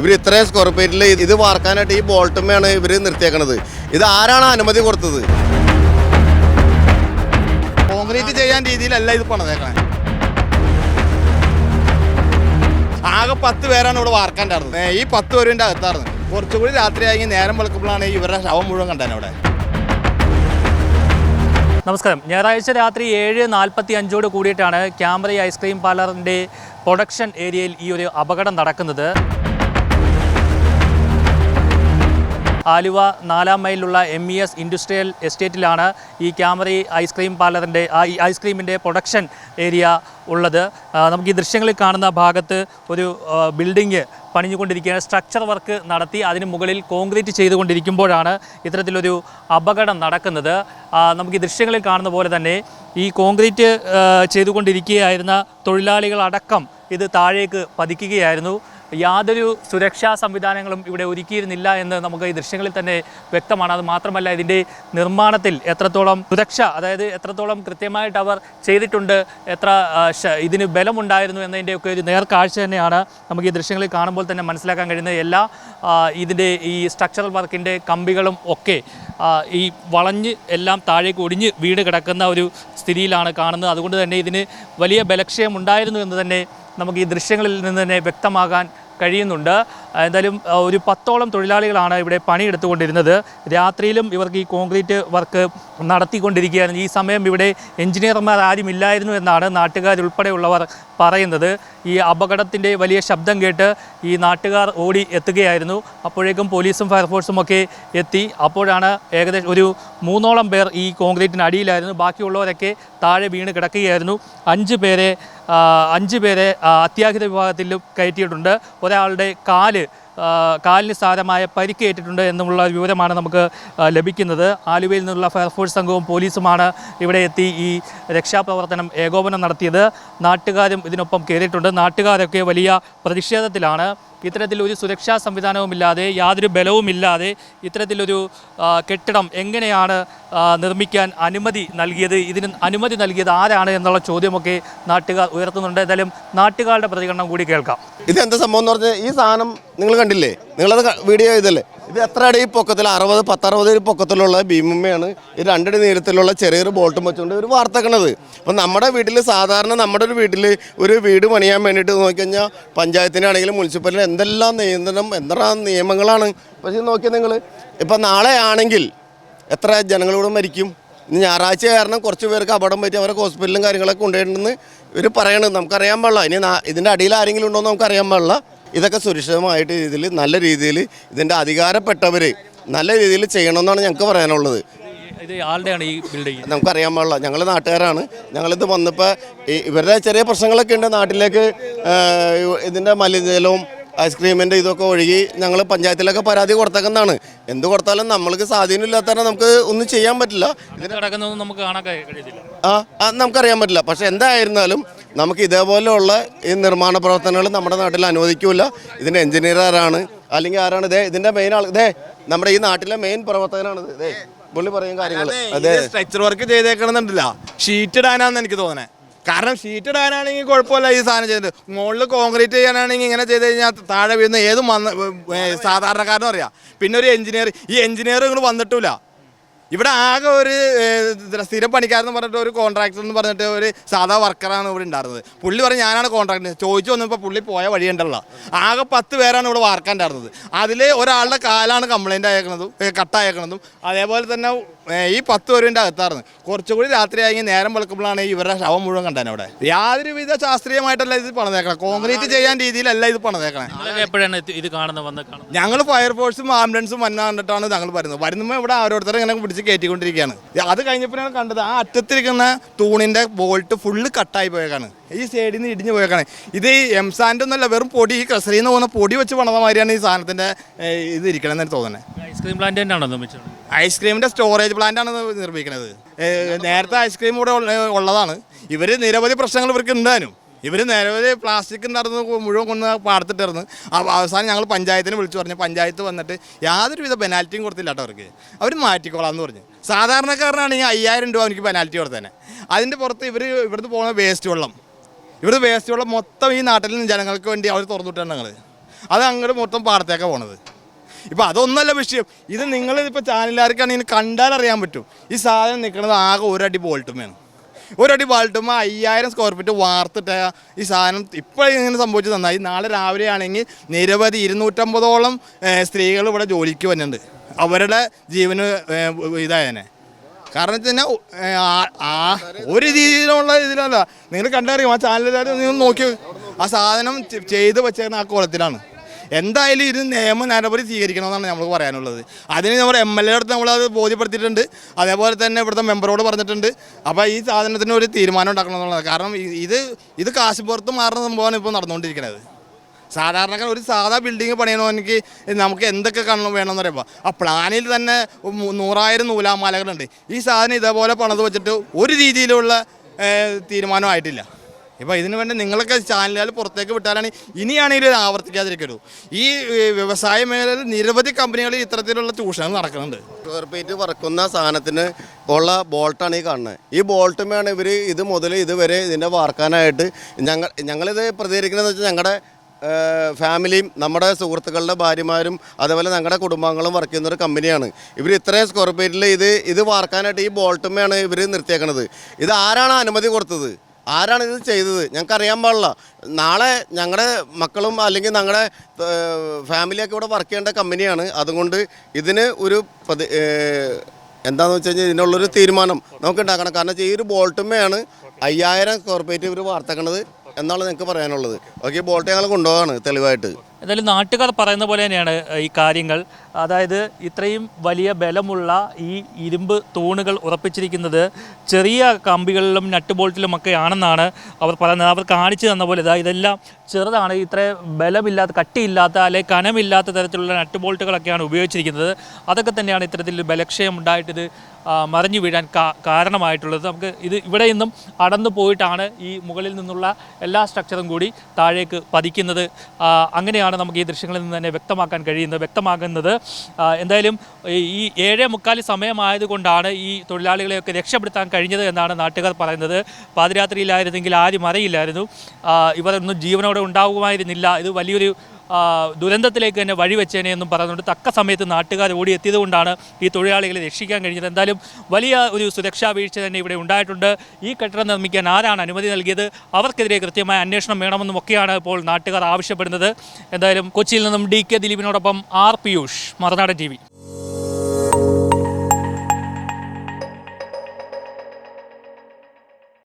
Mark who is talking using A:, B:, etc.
A: ഇവർ ഇത്രയും സ്ക്വയർ ഫീറ്റിൽ ഇത് വാർക്കാനായിട്ട് ഈ ബോൾട്ടുമ്മയാണ് ഇവർ നിർത്തിയേക്കുന്നത് ഇത് ആരാണ് അനുമതി കൊടുത്തത്?
B: കോൺക്രീറ്റ് ചെയ്യാൻ രീതിയിലല്ല ഇത് പണിതേക്കണേ. ആകെ പത്ത് പേരാണ് ഇവിടെ വാർക്കാണ്ടായിരുന്നത്. ഈ പത്ത് പേരിന്റെ അകത്തായിരുന്നു. കുറച്ചുകൂടി രാത്രി ആയി നേരം വെളുക്കുമ്പോഴാണ് ഇവരുടെ ശവം മുഴുവൻ കണ്ടേനെ അവിടെ
C: നമസ്കാരം. ഞായറാഴ്ച രാത്രി ഏഴ് നാൽപ്പത്തി അഞ്ചോട് കൂടിയിട്ടാണ് ക്യാമറ ഐസ്ക്രീം പാർലറിന്റെ പ്രൊഡക്ഷൻ ഏരിയയിൽ ഈ ഒരു അപകടം നടക്കുന്നത്. ആലുവ നാലാം മൈലിലുള്ള എം ഇ എസ് ഇൻഡസ്ട്രിയൽ എസ്റ്റേറ്റിലാണ് ഈ ക്യാമറി ഐസ്ക്രീം പാർലറിന്റെ ഐസ്ക്രീമിന്റെ പ്രൊഡക്ഷൻ ഏരിയ ഉള്ളത്. നമുക്ക് ഈ ദൃശ്യങ്ങളിൽ കാണുന്ന ഭാഗത്ത് ഒരു ബിൽഡിങ് പണിഞ്ഞുകൊണ്ടിരിക്കുകയാണ്. സ്ട്രക്ചർ വർക്ക് നടത്തി അതിന് മുകളിൽ കോൺക്രീറ്റ് ചെയ്തുകൊണ്ടിരിക്കുമ്പോഴാണ് ഇത്തരത്തിലൊരു അപകടം നടക്കുന്നത്. നമുക്ക് ഈ ദൃശ്യങ്ങളിൽ കാണുന്ന പോലെ തന്നെ ഈ കോൺക്രീറ്റ് ചെയ്തുകൊണ്ടിരിക്കുകയായിരുന്ന തൊഴിലാളികളടക്കം ഇത് താഴേക്ക് പതിക്കുകയായിരുന്നു. യാതൊരു സുരക്ഷാ സംവിധാനങ്ങളും ഇവിടെ ഒരുക്കിയിരുന്നില്ല എന്ന് നമുക്ക് ഈ ദൃശ്യങ്ങളിൽ തന്നെ വ്യക്തമാണ്. അത് മാത്രമല്ല ഇതിന്റെ നിർമ്മാണത്തിൽ എത്രത്തോളം സുരക്ഷ അതായത് എത്രത്തോളം കൃത്യമായിട്ട് അവർ ചെയ്തിട്ടുണ്ട് എത്ര ഇതിന് ബലമുണ്ടായിരുന്നു എന്നതിന്റെയൊക്കെ ഒരു നേർക്കാഴ്ച തന്നെയാണ് നമുക്ക് ഈ ദൃശ്യങ്ങളിൽ കാണുമ്പോൾ തന്നെ മനസ്സിലാക്കാൻ കഴിയുന്നത്. എല്ലാ ഇതിന്റെ ഈ സ്ട്രക്ചറൽ വർക്കിന്റെ കമ്പികളും ഒക്കെ ഈ വളഞ്ഞ് എല്ലാം താഴേക്ക് ഒടിഞ്ഞ് വീട് കിടക്കുന്ന ഒരു സ്ഥിതിയിലാണ് കാണുന്നത്. അതുകൊണ്ട് തന്നെ ഇതിന് വലിയ ബലക്ഷയം ഉണ്ടായിരുന്നു എന്ന് തന്നെ നമുക്ക് ഈ ദൃശ്യങ്ങളിൽ നിന്ന് തന്നെ വ്യക്തമാകാൻ കഴിയുന്നുണ്ട്. എന്തായാലും ഒരു പത്തോളം തൊഴിലാളികളാണ് ഇവിടെ പണിയെടുത്തുകൊണ്ടിരുന്നത്. രാത്രിയിലും ഇവർക്ക് ഈ കോൺക്രീറ്റ് വർക്ക് നടത്തിക്കൊണ്ടിരിക്കുകയായിരുന്നു. ഈ സമയം ഇവിടെ എഞ്ചിനീയർമാർ ആരുമില്ലായിരുന്നു എന്നാണ് നാട്ടുകാരുൾപ്പെടെയുള്ളവർ പറയുന്നത്. ഈ അപകടത്തിന്റെ വലിയ ശബ്ദം കേട്ട് ഈ നാട്ടുകാർ ഓടി എത്തുകയായിരുന്നു. അപ്പോഴേക്കും പോലീസും ഫയർഫോഴ്സും ഒക്കെ എത്തി. അപ്പോഴാണ് ഏകദേശം ഒരു മൂന്നോളം പേർ ഈ കോൺക്രീറ്റിന് അടിയിലായിരുന്നു ബാക്കിയുള്ളവരൊക്കെ താഴെ വീണ് കിടക്കുകയായിരുന്നു. അഞ്ച് പേരെ അഞ്ച് പേരെ അത്യാഹിത വിഭാഗത്തിലും കയറ്റിയിട്ടുണ്ട്. ഒരാളുടെ കാൽ കാലിന് സാരമായ പരിക്കേറ്റിട്ടുണ്ട് എന്നുള്ള വിവരമാണ് നമുക്ക് ലഭിക്കുന്നത്. ആലുവയിൽ നിന്നുള്ള ഫയർഫോഴ്സ് സംഘവും പോലീസുമാണ് ഇവിടെ എത്തി ഈ രക്ഷാപ്രവർത്തനം ഏകോപനം നടത്തിയത്. നാട്ടുകാരും ഇതിനൊപ്പം കയറിയിട്ടുണ്ട്. നാട്ടുകാരൊക്കെ വലിയ പ്രതിഷേധത്തിലാണ്. ഇത്തരത്തിൽ ഒരു സുരക്ഷാ സംവിധാനവുമില്ലാതെ യാതൊരു ബലവുമില്ലാതെ ഇത്തരത്തിലൊരു കെട്ടിടം എങ്ങനെയാണ് നിർമ്മിക്കാൻ അനുമതി നൽകിയത്? ഇതിന് അനുമതി നൽകിയത് ആരാണ് എന്നുള്ള ചോദ്യമൊക്കെ നാട്ടുകാർ ഉയർത്തുന്നുണ്ട്. എന്തായാലും നാട്ടുകാരുടെ പ്രതികരണം കൂടി കേൾക്കാം.
A: ഇത് എന്താ സംഭവം എന്ന് പറഞ്ഞാൽ ഈ സാധനം നിങ്ങൾ കണ്ടില്ലേ? നിങ്ങളത് വീഡിയോ ചെയ്തല്ലേ? ഇത് എത്ര അടി പൊക്കത്തിൽ? അറുപത് പത്തറുപത് അടി പൊക്കത്തിലുള്ള ഭീമമ്മയാണ് ഈ രണ്ടടി നീളത്തിലുള്ള ചെറിയൊരു ബോൾട്ടും വെച്ചുകൊണ്ട് ഒരു വാർത്തക്കണത്. അപ്പം നമ്മുടെ വീട്ടിൽ സാധാരണ നമ്മുടെ ഒരു വീട്ടിൽ ഒരു വീട് പണിയാൻ വേണ്ടിയിട്ട് നോക്കിക്കഴിഞ്ഞാൽ പഞ്ചായത്തിനാണെങ്കിലും മുനിസിപ്പാലിറ്റി എന്തെല്ലാം നിയന്ത്രണം എന്തെല്ലാം നിയമങ്ങളാണ്? പക്ഷേ നോക്കിയാൽ നിങ്ങൾ ഇപ്പം നാളെ ആണെങ്കിൽ എത്ര ജനങ്ങളോട് മരിക്കും? ഞായറാഴ്ച കാരണം കുറച്ച് പേർക്ക് അപകടം പറ്റി അവരെ ഹോസ്പിറ്റലും കാര്യങ്ങളൊക്കെ കൊണ്ടുപോയിട്ടുണ്ടെന്ന് ഇവർ പറയണത് നമുക്കറിയാൻ പാടില്ല. ഇനി ഇതിന്റെ അടിയിൽ ആരെങ്കിലും ഉണ്ടോ എന്ന് നമുക്കറിയാൻ പാടില്ല. ഇതൊക്കെ സുരക്ഷിതമായിട്ട് രീതിയിൽ നല്ല രീതിയിൽ ഇതിന്റെ അധികാരപ്പെട്ടവർ നല്ല രീതിയിൽ ചെയ്യണമെന്നാണ് ഞങ്ങൾക്ക് പറയാനുള്ളത്.
C: ഇത് ആളുടെയാണ് ഈ ബിൽഡിംഗ്
A: നമുക്കറിയാൻ പാടില്ല. ഞങ്ങൾ നാട്ടുകാരാണ്. ഞങ്ങളിത് വന്നപ്പോൾ ഇവരുടെ ചെറിയ പ്രശ്നങ്ങളൊക്കെ ഉണ്ട്. നാട്ടിലേക്ക് ഇതിന്റെ മലിനജലവും ഐസ്ക്രീമിന്റെ ഇതൊക്കെ ഒഴുകി ഞങ്ങൾ പഞ്ചായത്തിലൊക്കെ പരാതി കൊടുത്തേക്കുന്നതാണ്. എന്ത് കൊടുത്താലും നമ്മൾക്ക് സ്വാധീനമില്ലാത്ത നമുക്ക് ഒന്നും ചെയ്യാൻ പറ്റില്ല.
C: ഇതിന് കിടക്കുന്നതൊന്നും നമുക്ക് കാണാൻ കഴി- കഴിയത്തില്ല.
A: ആ, നമുക്കറിയാൻ പറ്റില്ല. പക്ഷെ എന്തായിരുന്നാലും നമുക്ക് ഇതേപോലെയുള്ള ഈ നിർമ്മാണ പ്രവർത്തനങ്ങൾ നമ്മുടെ നാട്ടിൽ അനുവദിക്കില്ല ഇതിന്റെ എഞ്ചിനീയർ ആരാണ്? അല്ലെങ്കിൽ ആരാണ്? ഇതേ ഇതിന്റെ മെയിൻ ആൾ ഇതേ നമ്മുടെ ഈ നാട്ടിലെ മെയിൻ പ്രവർത്തകനാണ് ഇത്. പുള്ളി പറയും കാര്യങ്ങൾ അതെ
B: സ്ട്രക്ചർ വർക്ക് ചെയ്തേക്കണമെന്നുണ്ടല്ല ഷീറ്റ് ഇടാനാന്ന് എനിക്ക് തോന്നണേ. കാരണം ഷീറ്റ് ഇടാനാണെങ്കിൽ കുഴപ്പമില്ല ഈ സാധനം ചെയ്തത് മുകളിൽ കോൺക്രീറ്റ് ചെയ്യാനാണെങ്കിൽ ഇങ്ങനെ ചെയ്ത് കഴിഞ്ഞാൽ താഴെ വീഴുന്ന ഏത് സാധാരണക്കാരനും അറിയാം. പിന്നെ ഒരു എഞ്ചിനീയർ ഈ എഞ്ചിനീയർ ഇങ്ങോട്ട് വന്നിട്ടില്ല ഇവിടെ ആകെ ഒരു സ്ഥിരം പണിക്കാരെന്ന് പറഞ്ഞിട്ട് ഒരു കോൺട്രാക്ടർ എന്ന് പറഞ്ഞിട്ട് ഒരു സാധാ വർക്കറാണ് ഇവിടെ ഉണ്ടായിരുന്നത്. പുള്ളി പറഞ്ഞ് ഞാനാണ് കോൺട്രാക്ടർ ചോദിച്ചു വന്നപ്പോൾ പുള്ളി പോയ വഴിയുണ്ടല്ലോ. ആകെ പത്ത് പേരാണ് ഇവിടെ വാർക്കാൻ ഉണ്ടായിരുന്നത്. അതിൽ ഒരാളുടെ കാലാണ് കംപ്ലൈന്റ് അയക്കുന്നതും കട്ടായക്കണതും അതേപോലെ തന്നെ ഈ പത്ത് പേരുവിന്റെ അകത്തായിരുന്നു. കുറച്ചുകൂടി രാത്രി ആയി നേരം വെളുക്കുമ്പോഴാണ് ഇവരുടെ ശവം മുഴുവൻ കണ്ടത് അവിടെ. യാതൊരുവിധ ശാസ്ത്രീയമായിട്ടല്ല ഇത് പണിതേക്കണം. കോൺക്രീറ്റ് ചെയ്യാൻ രീതിയിലല്ല ഇത് പണിതേക്കണേ.
C: എപ്പോഴാണ് ഇത് കാണുന്നത് വന്ന്
B: ഞങ്ങൾ ഫയർഫോഴ്സും ആംബുലൻസും വന്നാൽ കണ്ടിട്ടാണ് ഞങ്ങൾ വരുന്നത്. വരുമ്പോൾ ഇവിടെ ഓരോരുത്തരെ ഇങ്ങനെ പിടിച്ച് കയറ്റിക്കൊണ്ടിരിക്കുകയാണ്. അത് കഴിഞ്ഞപ്പോഴാണ് കണ്ടത് ആ അറ്റത്തിരിക്കുന്ന തൂണിന്റെ ബോൾട്ട് ഫുള്ള് കട്ടായി പോയേക്കാണ്. ഈ സൈഡിൽ നിന്ന് ഇടിഞ്ഞു പോയേക്കാണ്. ഇത് ഈ എംസാന്റെ ഒന്നല്ല വെറും പൊടി ഈ ക്രസറിയിൽ നിന്ന് പോകുന്ന പൊടി വെച്ച് പണിത മാതിരിയാണ് ഈ സാധനത്തിന്റെ ഇത് ഇരിക്കണമെന്ന് തോന്നുന്നത്
C: ഐസ്ക്രീം പ്ലാന്റ് തന്നെയാണോ നിർമ്മിച്ചത്?
B: ഐസ്ക്രീമിന്റെ സ്റ്റോറേജ് പ്ലാന്റ് ആണ് ഇത് നിർമ്മിക്കുന്നത് നേരത്തെ ഐസ്ക്രീം കൂടെ ഉള്ളതാണ്. ഇവർ നിരവധി പ്രശ്നങ്ങൾ ഇവർക്ക് ഉണ്ടാനും ഇവർ നിരവധി പ്ലാസ്റ്റിക് നടന്ന് മുഴുവൻ കൊണ്ട് പാടത്തിട്ടിരുന്ന് അവസാനം ഞങ്ങൾ പഞ്ചായത്തിനെ വിളിച്ചു പറഞ്ഞു. പഞ്ചായത്ത് വന്നിട്ട് യാതൊരുവിധ പെനാൽറ്റിയും കൊടുത്തില്ല കേട്ടോ അവർക്ക്. അവർ മാറ്റിക്കോളാം എന്ന് പറഞ്ഞു സാധാരണക്കാരനാണെങ്കിൽ അയ്യായിരം രൂപ എനിക്ക് പെനാൽറ്റി കൊടുത്തേനെ അതിന്റെ പുറത്ത് ഇവർ ഇവിടുന്ന് പോകുന്ന വേസ്റ്റ് വെള്ളം. ഇവിടുന്ന് വേസ്റ്റ് വെള്ളം മൊത്തം ഈ നാട്ടിൽ ജനങ്ങൾക്ക് വേണ്ടി അവർ തുറന്നിട്ടാണ് ഞങ്ങൾ അത് അങ്ങോട്ട് മൊത്തം പാടത്തേക്കാണ് പോണത്. ഇപ്പം അതൊന്നല്ല വിഷയം. ഇത് നിങ്ങൾ ഇപ്പോൾ ചാനലുകാർക്കാണെങ്കിൽ കണ്ടാൽ അറിയാൻ പറ്റും. ഈ സാധനം നിൽക്കുന്നത് ആകെ ഒരടി ബോൾട്ടുമേണ് ഒരടി ബോൾട്ടുമ്പോൾ അയ്യായിരം സ്ക്വയർ ഫീറ്റ് വാർത്തിട്ട ഈ സാധനം ഇപ്പോൾ ഇങ്ങനെ സംഭവിച്ചു നന്നായി. നാളെ രാവിലെ ആണെങ്കിൽ നിരവധി ഇരുന്നൂറ്റമ്പതോളം സ്ത്രീകൾ ഇവിടെ ജോലിക്ക് വരുന്നുണ്ട്. അവരുടെ ജീവന് ഇതായനെ. കാരണം വെച്ച് കഴിഞ്ഞാൽ ആ ഒരു രീതിയിലുള്ള ഇതിലല്ല. നിങ്ങൾ കണ്ടറിയും? ആ ചാനലുകാർ നിങ്ങൾ നോക്കി ആ സാധനം ചെയ്ത് വെച്ചേക്കുന്ന ആ കുളത്തിലാണ്. എന്തായാലും ഇത് നിയമ നടപടി സ്വീകരിക്കണമെന്നാണ് നമുക്ക് പറയാനുള്ളത്. അതിന് നമ്മൾ എം എൽ എ അടുത്ത് നമ്മളത് ബോധ്യപ്പെടുത്തിയിട്ടുണ്ട്. അതേപോലെ തന്നെ ഇവിടുത്തെ മെമ്പറോട് പറഞ്ഞിട്ടുണ്ട്. അപ്പോൾ ഈ സാധനത്തിന് ഒരു തീരുമാനം ഉണ്ടാക്കണമെന്നുള്ളത് കാരണം ഇത് ഇത് കാശുപുറത്ത് മാറുന്ന സംഭവമാണ് ഇപ്പോൾ നടന്നുകൊണ്ടിരിക്കുന്നത്. സാധാരണക്കാർ ഒരു സാധാ ബിൽഡിംഗ് പണിയണമെങ്കിൽ നമുക്ക് എന്തൊക്കെ കാണണം വേണമെന്ന് പറയുമ്പോൾ ആ പ്ലാനിൽ തന്നെ നൂറായിരം നൂലാമാലകളുണ്ട്. ഈ സാധനം ഇതേപോലെ പണത് വെച്ചിട്ട് ഒരു രീതിയിലുള്ള തീരുമാനമായിട്ടില്ല. ഇപ്പോൾ ഇതിനു വേണ്ടി നിങ്ങളൊക്കെ ചാനലുകൾ പുറത്തേക്ക് വിട്ടാലാണ് ഇനിയാണെങ്കിലും ഇത് ആവർത്തിക്കാതിരിക്കരുത്. ഈ വ്യവസായ മേഖലയിൽ നിരവധി കമ്പനികളിൽ ഇത്തരത്തിലുള്ള ചൂഷണം നടക്കുന്നുണ്ട്.
A: ഫീറ്റ് വറക്കുന്ന സാധനത്തിന് ഉള്ള ബോൾട്ടാണ് ഈ കാണുന്നത് ഈ ബോൾട്ടുമാണ് ഇവർ ഇത് മുതൽ ഇതുവരെ ഇതിന്റെ വാർക്കാനായിട്ട് ഞങ്ങൾ ഞങ്ങളിത് പ്രതികരിക്കുന്നത് വെച്ചാൽ ഞങ്ങളുടെ ഫാമിലിയും നമ്മുടെ സുഹൃത്തുക്കളുടെ ഭാര്യമാരും അതേപോലെ ഞങ്ങളുടെ കുടുംബാംഗങ്ങളും വർക്ക് ചെയ്യുന്ന ഒരു കമ്പനിയാണ്. ഇവർ ഇത്രയും സ്ക്വയർ ഫീറ്റിൽ ഇത് ഇത് വാർക്കാനായിട്ട് ഈ ബോൾട്ടുമ്മയാണ് ഇവർ നിർത്തിയേക്കുന്നത് ഇത് ആരാണ് അനുമതി കൊടുത്തത്? ആരാണ് ഇത് ചെയ്തത്? ഞങ്ങൾക്ക് അറിയാൻ പാടില്ല. നാളെ ഞങ്ങളുടെ മക്കളും അല്ലെങ്കിൽ ഞങ്ങളുടെ ഫാമിലിയൊക്കെ ഇവിടെ വർക്ക് ചെയ്യേണ്ട കമ്പനിയാണ്. അതുകൊണ്ട് ഇതിന് ഒരു പ്രതി എന്താണെന്ന് വെച്ച് കഴിഞ്ഞാൽ ഇതിനുള്ളൊരു തീരുമാനം നമുക്ക് ഉണ്ടാക്കണം. കാരണം ഈ ഒരു ബോൾട്ടുമ്മയാണ് അയ്യായിരം ഫീറ്റ് ഇവർ വാർത്തക്കണത് എന്നാണ് ഞങ്ങൾക്ക് പറയാനുള്ളത്. ഓക്കെ ബോൾട്ട് ഞങ്ങൾ കൊണ്ടുപോകാണ് തെളിവായിട്ട്.
C: എന്തായാലും നാട്ടുകാർ പറയുന്ന പോലെ തന്നെയാണ് ഈ കാര്യങ്ങൾ. അതായത് ഇത്രയും വലിയ ബലമുള്ള ഈ ഇരുമ്പ് തൂണുകൾ ഉറപ്പിച്ചിരിക്കുന്നത് ചെറിയ കമ്പികളിലും നട്ട് ബോൾട്ടിലും ഒക്കെ ആണെന്നാണ് അവർ പറയുന്നത്. അവർ കാണിച്ചു തന്ന പോലെ ഇതാ ഇതെല്ലാം ചെറുതാണ്. ഇത്ര ബലമില്ലാത്ത കട്ടിയില്ലാത്ത അല്ലെങ്കിൽ കനമില്ലാത്ത തരത്തിലുള്ള നട്ട് ബോൾട്ടുകളൊക്കെയാണ് ഉപയോഗിച്ചിരിക്കുന്നത്. അതൊക്കെ തന്നെയാണ് ഇത്തരത്തിൽ ബലക്ഷയം ഉണ്ടായിട്ട് ഇത് മറിഞ്ഞു വീഴാൻ കാരണമായിട്ടുള്ളത്. നമുക്ക് ഇത് ഇവിടെ നിന്നും അടന്നു പോയിട്ടാണ് ഈ മുകളിൽ നിന്നുള്ള എല്ലാ സ്ട്രക്ചറും കൂടി താഴേക്ക് പതിക്കുന്നത്. ആ, അങ്ങനെയാണ് നമുക്ക് ഈ ദൃശ്യങ്ങളിൽ നിന്ന് തന്നെ വ്യക്തമാക്കാൻ കഴിയുന്നത് വ്യക്തമാകുന്നത്. എന്തായാലും ഈ- ഏഴേ മുക്കാൽ സമയമായതുകൊണ്ടാണ് ഈ തൊഴിലാളികളെയൊക്കെ രക്ഷപ്പെടുത്താൻ കഴിഞ്ഞത് എന്നാണ് നാട്ടുകാർ പറയുന്നത്. പാതിരാത്രിയിലായിരുന്നെങ്കിൽ ആരും അറിയില്ലായിരുന്നു. ഇവരൊന്നും ജീവനോടെ ഉണ്ടാകുമായിരുന്നില്ല ഇത് വലിയൊരു ദുരന്തത്തിലേക്ക് തന്നെ വഴിവെച്ചേനെ എന്നും പറഞ്ഞുകൊണ്ട് തക്ക സമയത്ത് നാട്ടുകാർ ഓടിയെത്തിയത് കൊണ്ടാണ് ഈ തൊഴിലാളികളെ രക്ഷിക്കാൻ കഴിഞ്ഞത്. എന്തായാലും വലിയ ഒരു സുരക്ഷാ വീഴ്ച തന്നെ ഇവിടെ ഉണ്ടായിട്ടുണ്ട്. ഈ കെട്ടിടം നിർമ്മിക്കാൻ ആരാണ് അനുമതി നൽകിയത്? അവർക്കെതിരെ കൃത്യമായ അന്വേഷണം വേണമെന്നും ഒക്കെയാണ് ഇപ്പോൾ നാട്ടുകാർ ആവശ്യപ്പെടുന്നത്. എന്തായാലും കൊച്ചിയിൽ നിന്നും ഡി കെ ദിലീപിനോടൊപ്പം ആർ പിയൂഷ് മറുനാടൻ ടി